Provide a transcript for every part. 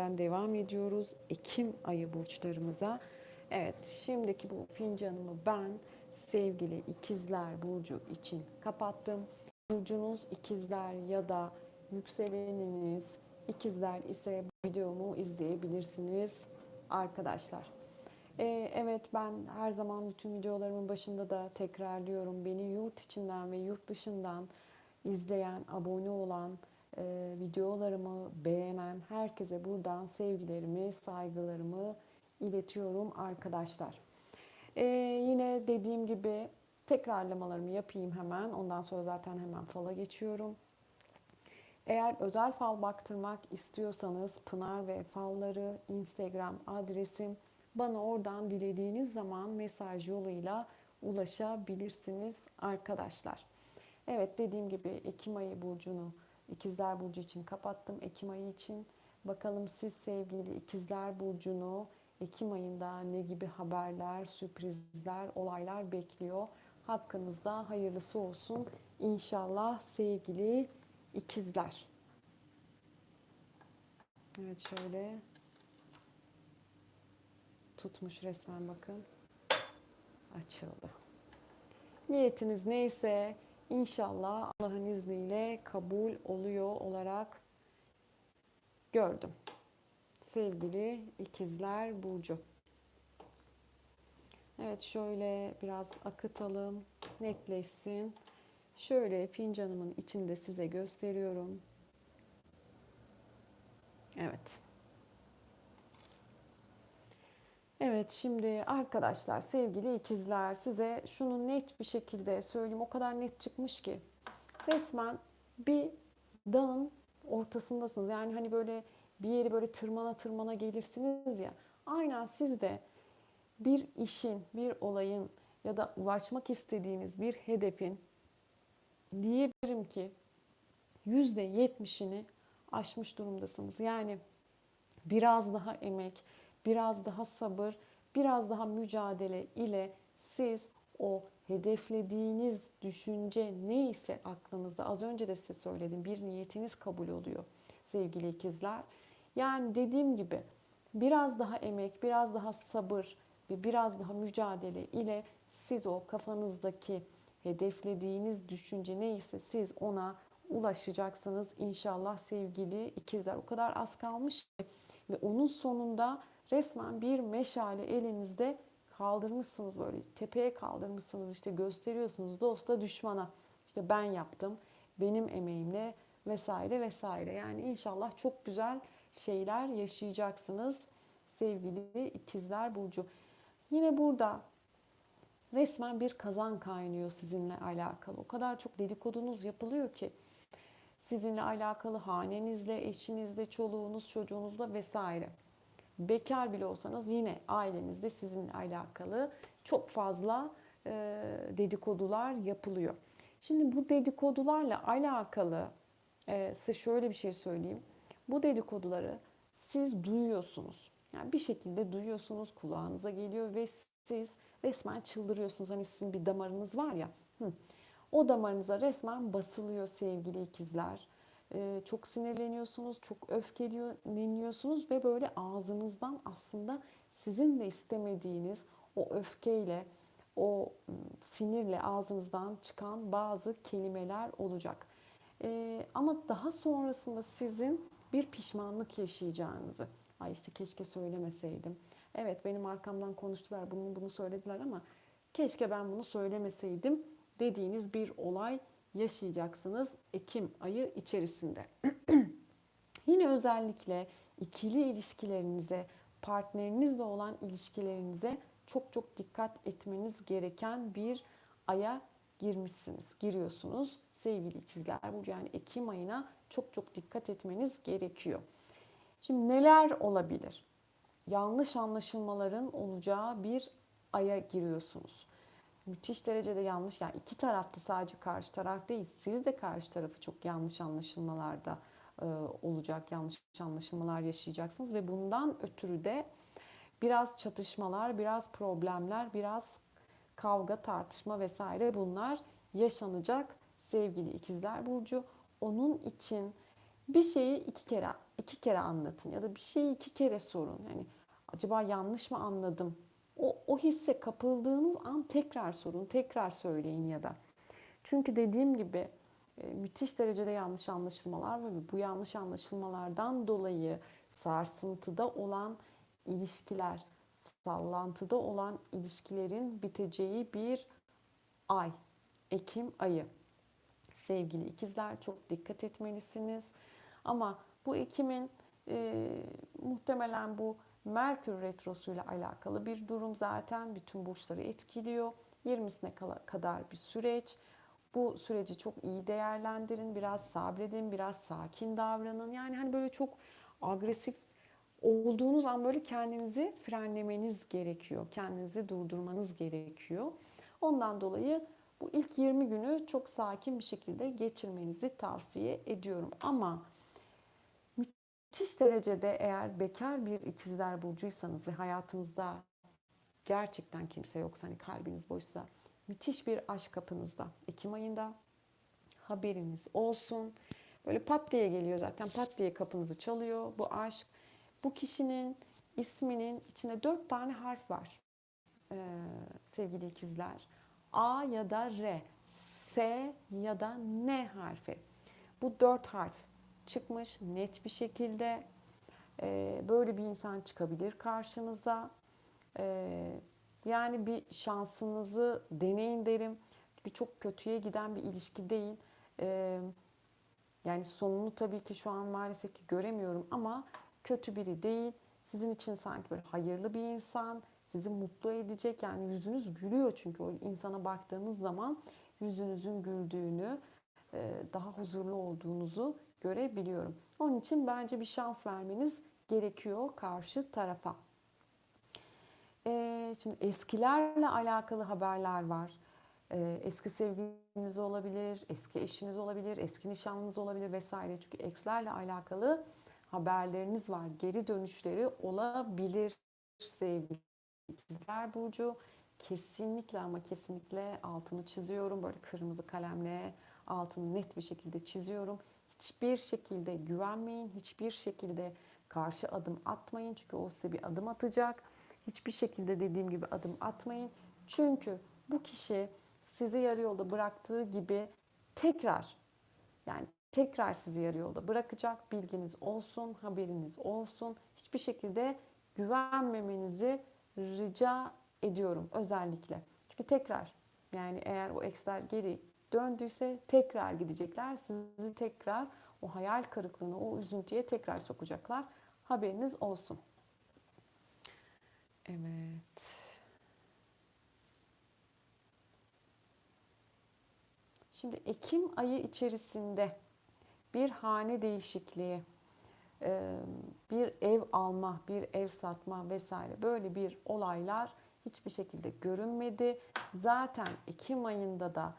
yerden devam ediyoruz. Ekim ayı burçlarımıza. Evet, şimdiki bu fincanımı ben sevgili ikizler burcu için kapattım. Burcunuz ikizler ya da yükseleniniz ikizler ise bu videomu izleyebilirsiniz arkadaşlar. Ee, evet ben her zaman bütün videolarımın başında da tekrarlıyorum. Beni yurt içinden ve yurt dışından izleyen, abone olan, e, videolarımı beğenen herkese buradan sevgilerimi, saygılarımı iletiyorum arkadaşlar. Ee, yine dediğim gibi tekrarlamalarımı yapayım hemen. Ondan sonra zaten hemen fala geçiyorum. Eğer özel fal baktırmak istiyorsanız Pınar ve Falları Instagram adresim. Bana oradan dilediğiniz zaman mesaj yoluyla ulaşabilirsiniz arkadaşlar. Evet dediğim gibi Ekim ayı burcunu İkizler Burcu için kapattım. Ekim ayı için bakalım siz sevgili İkizler Burcu'nu Ekim ayında ne gibi haberler, sürprizler, olaylar bekliyor. Hakkınızda hayırlısı olsun. İnşallah sevgili ikizler. Evet şöyle tutmuş resmen bakın. Açıldı. Niyetiniz neyse inşallah Allah'ın izniyle kabul oluyor olarak gördüm. Sevgili ikizler Burcu. Evet şöyle biraz akıtalım, netleşsin. Şöyle fincanımın içinde size gösteriyorum. Evet. Evet şimdi arkadaşlar sevgili ikizler size şunu net bir şekilde söyleyeyim. O kadar net çıkmış ki resmen bir dağın ortasındasınız. Yani hani böyle bir yeri böyle tırmana tırmana gelirsiniz ya. Aynen siz de bir işin, bir olayın ya da ulaşmak istediğiniz bir hedefin diyebilirim ki yüzde yetmişini aşmış durumdasınız. Yani biraz daha emek, biraz daha sabır, biraz daha mücadele ile siz o hedeflediğiniz düşünce neyse aklınızda az önce de size söyledim bir niyetiniz kabul oluyor sevgili ikizler. Yani dediğim gibi biraz daha emek, biraz daha sabır ve biraz daha mücadele ile siz o kafanızdaki hedeflediğiniz düşünce neyse siz ona ulaşacaksınız inşallah sevgili ikizler. O kadar az kalmış ki ve onun sonunda resmen bir meşale elinizde kaldırmışsınız böyle tepeye kaldırmışsınız işte gösteriyorsunuz dosta düşmana işte ben yaptım benim emeğimle vesaire vesaire yani inşallah çok güzel şeyler yaşayacaksınız sevgili ikizler burcu. Yine burada resmen bir kazan kaynıyor sizinle alakalı. O kadar çok dedikodunuz yapılıyor ki sizinle alakalı hanenizle, eşinizle, çoluğunuz, çocuğunuzla vesaire. Bekar bile olsanız yine ailenizde sizinle alakalı çok fazla e, dedikodular yapılıyor. Şimdi bu dedikodularla alakalı e, size şöyle bir şey söyleyeyim. Bu dedikoduları siz duyuyorsunuz. Yani bir şekilde duyuyorsunuz, kulağınıza geliyor ve siz resmen çıldırıyorsunuz. Hani sizin bir damarınız var ya. Hı. O damarınıza resmen basılıyor sevgili ikizler. Ee, çok sinirleniyorsunuz, çok öfkeleniyorsunuz ve böyle ağzınızdan aslında sizin de istemediğiniz o öfkeyle, o sinirle ağzınızdan çıkan bazı kelimeler olacak. Ee, ama daha sonrasında sizin bir pişmanlık yaşayacağınızı, ay işte keşke söylemeseydim. Evet benim arkamdan konuştular, bunu bunu söylediler ama keşke ben bunu söylemeseydim dediğiniz bir olay yaşayacaksınız Ekim ayı içerisinde. Yine özellikle ikili ilişkilerinize, partnerinizle olan ilişkilerinize çok çok dikkat etmeniz gereken bir aya girmişsiniz, giriyorsunuz sevgili ikizler. Bu yani Ekim ayına çok çok dikkat etmeniz gerekiyor. Şimdi neler olabilir? Yanlış anlaşılmaların olacağı bir aya giriyorsunuz müthiş derecede yanlış. Yani iki tarafta sadece karşı taraf değil, siz de karşı tarafı çok yanlış anlaşılmalarda e, olacak, yanlış anlaşılmalar yaşayacaksınız ve bundan ötürü de biraz çatışmalar, biraz problemler, biraz kavga, tartışma vesaire bunlar yaşanacak sevgili ikizler burcu. Onun için bir şeyi iki kere iki kere anlatın ya da bir şeyi iki kere sorun. Yani acaba yanlış mı anladım? O, o hisse kapıldığınız an tekrar sorun, tekrar söyleyin ya da. Çünkü dediğim gibi e, müthiş derecede yanlış anlaşılmalar var ve bu yanlış anlaşılmalardan dolayı sarsıntıda olan ilişkiler, sallantıda olan ilişkilerin biteceği bir ay, Ekim ayı. Sevgili ikizler çok dikkat etmelisiniz. Ama bu Ekim'in e, muhtemelen bu Merkür Retrosu'yla alakalı bir durum zaten bütün burçları etkiliyor. 20'sine kadar bir süreç. Bu süreci çok iyi değerlendirin, biraz sabredin, biraz sakin davranın. Yani hani böyle çok agresif olduğunuz an böyle kendinizi frenlemeniz gerekiyor. Kendinizi durdurmanız gerekiyor. Ondan dolayı bu ilk 20 günü çok sakin bir şekilde geçirmenizi tavsiye ediyorum. Ama müthiş derecede eğer bekar bir ikizler burcuysanız ve hayatınızda gerçekten kimse yoksa hani kalbiniz boşsa müthiş bir aşk kapınızda. Ekim ayında haberiniz olsun. Böyle pat diye geliyor zaten pat diye kapınızı çalıyor bu aşk. Bu kişinin isminin içinde dört tane harf var ee, sevgili ikizler. A ya da R, S ya da N harfi. Bu dört harf çıkmış net bir şekilde. Ee, böyle bir insan çıkabilir karşınıza. Ee, yani bir şansınızı deneyin derim. Çünkü çok kötüye giden bir ilişki değil. Ee, yani sonunu tabii ki şu an maalesef ki göremiyorum ama kötü biri değil. Sizin için sanki böyle hayırlı bir insan, sizi mutlu edecek. Yani yüzünüz gülüyor çünkü o insana baktığınız zaman yüzünüzün güldüğünü, e, daha huzurlu olduğunuzu görebiliyorum. Onun için bence bir şans vermeniz gerekiyor karşı tarafa. Ee, şimdi eskilerle alakalı haberler var. Ee, eski sevgiliniz olabilir, eski eşiniz olabilir, eski nişanlınız olabilir vesaire. Çünkü ekslerle alakalı haberleriniz var. Geri dönüşleri olabilir sevgili ikizler burcu. Kesinlikle ama kesinlikle altını çiziyorum. Böyle kırmızı kalemle altını net bir şekilde çiziyorum. Hiçbir şekilde güvenmeyin. Hiçbir şekilde karşı adım atmayın. Çünkü o size bir adım atacak Hiçbir şekilde dediğim gibi adım atmayın. Çünkü bu kişi sizi yarı yolda bıraktığı gibi tekrar yani tekrar sizi yarı yolda bırakacak. Bilginiz olsun, haberiniz olsun. Hiçbir şekilde güvenmemenizi rica ediyorum özellikle. Çünkü tekrar yani eğer o eksler geri döndüyse tekrar gidecekler. Sizi tekrar o hayal kırıklığına, o üzüntüye tekrar sokacaklar. Haberiniz olsun. Evet. Şimdi Ekim ayı içerisinde bir hane değişikliği, bir ev alma, bir ev satma vesaire böyle bir olaylar hiçbir şekilde görünmedi. Zaten Ekim ayında da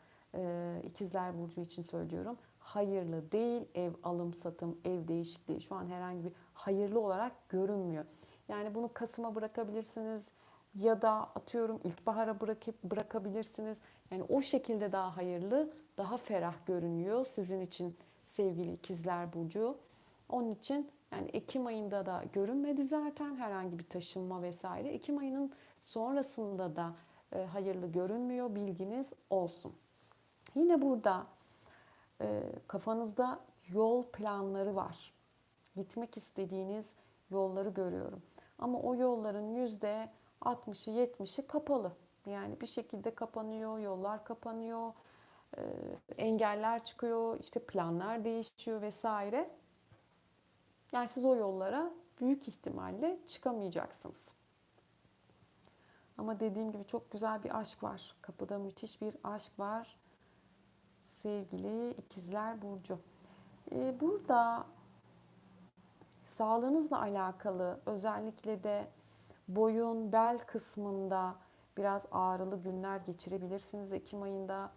ikizler burcu için söylüyorum hayırlı değil ev alım satım ev değişikliği şu an herhangi bir hayırlı olarak görünmüyor. Yani bunu Kasım'a bırakabilirsiniz ya da atıyorum ilkbahara bırakıp bırakabilirsiniz. Yani o şekilde daha hayırlı, daha ferah görünüyor sizin için sevgili ikizler burcu. Onun için yani Ekim ayında da görünmedi zaten herhangi bir taşınma vesaire. Ekim ayının sonrasında da e, hayırlı görünmüyor bilginiz olsun. Yine burada e, kafanızda yol planları var. Gitmek istediğiniz yolları görüyorum. Ama o yolların yüzde 60'ı 70'i kapalı. Yani bir şekilde kapanıyor, yollar kapanıyor, e, engeller çıkıyor, işte planlar değişiyor vesaire. Yani siz o yollara büyük ihtimalle çıkamayacaksınız. Ama dediğim gibi çok güzel bir aşk var. Kapıda müthiş bir aşk var. Sevgili ikizler Burcu. Ee, burada sağlığınızla alakalı özellikle de boyun, bel kısmında biraz ağrılı günler geçirebilirsiniz Ekim ayında.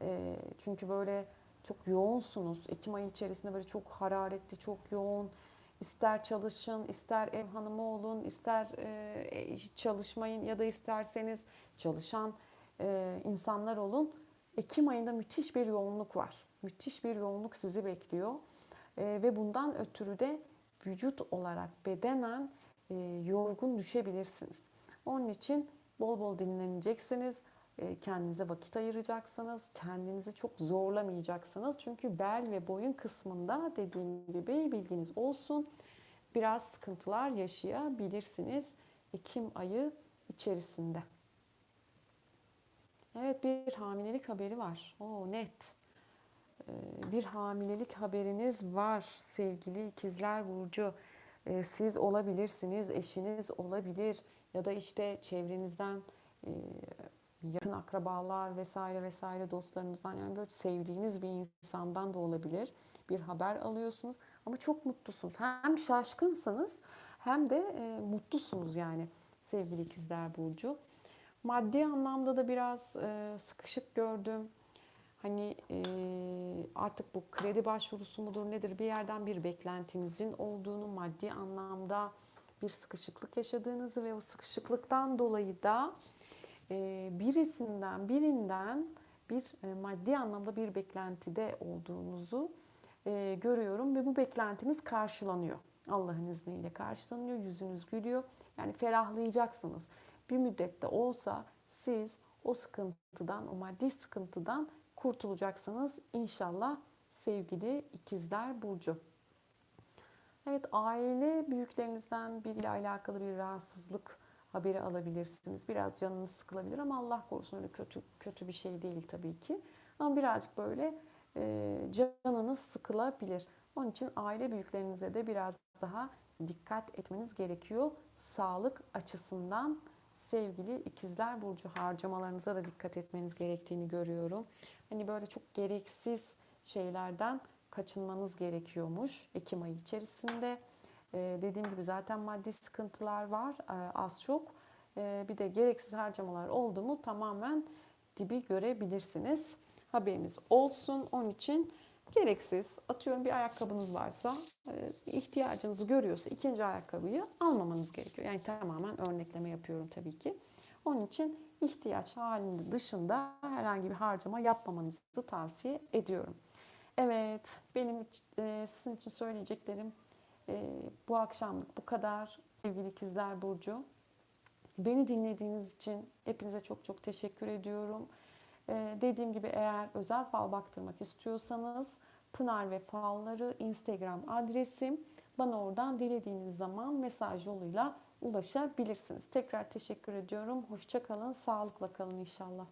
E, çünkü böyle çok yoğunsunuz. Ekim ayı içerisinde böyle çok hararetli, çok yoğun. İster çalışın, ister ev hanımı olun, ister e, hiç çalışmayın ya da isterseniz çalışan e, insanlar olun. Ekim ayında müthiş bir yoğunluk var. Müthiş bir yoğunluk sizi bekliyor. E, ve bundan ötürü de vücut olarak bedenen e, yorgun düşebilirsiniz. Onun için bol bol dinleneceksiniz. E, kendinize vakit ayıracaksınız. Kendinizi çok zorlamayacaksınız. Çünkü bel ve boyun kısmında dediğim gibi bilginiz olsun. Biraz sıkıntılar yaşayabilirsiniz Ekim ayı içerisinde. Evet bir hamilelik haberi var. O net. Ee, Bir hamilelik haberiniz var sevgili ikizler burcu. Ee, Siz olabilirsiniz, eşiniz olabilir ya da işte çevrenizden e, yakın akrabalar vesaire vesaire dostlarınızdan yani böyle sevdiğiniz bir insandan da olabilir. Bir haber alıyorsunuz ama çok mutlusunuz. Hem şaşkınsınız hem de e, mutlusunuz yani sevgili ikizler burcu. Maddi anlamda da biraz e, sıkışık gördüm. Hani e, artık bu kredi başvurusu mudur nedir bir yerden bir beklentinizin olduğunu maddi anlamda bir sıkışıklık yaşadığınızı ve o sıkışıklıktan dolayı da e, birisinden birinden bir e, maddi anlamda bir beklentide olduğunuzu e, görüyorum ve bu beklentiniz karşılanıyor. Allah'ın izniyle karşılanıyor, yüzünüz gülüyor. Yani ferahlayacaksınız. Bir müddette olsa siz o sıkıntıdan, o maddi sıkıntıdan kurtulacaksınız inşallah sevgili ikizler burcu. Evet aile büyüklerinizden biriyle alakalı bir rahatsızlık haberi alabilirsiniz. Biraz canınız sıkılabilir ama Allah korusun öyle kötü kötü bir şey değil tabii ki. Ama birazcık böyle e, canınız sıkılabilir. Onun için aile büyüklerinize de biraz daha dikkat etmeniz gerekiyor. Sağlık açısından sevgili ikizler burcu harcamalarınıza da dikkat etmeniz gerektiğini görüyorum. Hani böyle çok gereksiz şeylerden kaçınmanız gerekiyormuş Ekim ayı içerisinde. Ee, dediğim gibi zaten maddi sıkıntılar var e, az çok. Ee, bir de gereksiz harcamalar oldu mu tamamen dibi görebilirsiniz. Haberiniz olsun. Onun için gereksiz atıyorum bir ayakkabınız varsa e, ihtiyacınızı görüyorsa ikinci ayakkabıyı almamanız gerekiyor. Yani tamamen örnekleme yapıyorum tabii ki. Onun için ihtiyaç halinde dışında herhangi bir harcama yapmamanızı tavsiye ediyorum. Evet, benim e, sizin için söyleyeceklerim e, bu akşamlık bu kadar. Sevgili ikizler Burcu. Beni dinlediğiniz için hepinize çok çok teşekkür ediyorum. Ee, dediğim gibi eğer özel fal baktırmak istiyorsanız Pınar ve Falları Instagram adresim. Bana oradan dilediğiniz zaman mesaj yoluyla ulaşabilirsiniz. Tekrar teşekkür ediyorum. Hoşçakalın, sağlıkla kalın inşallah.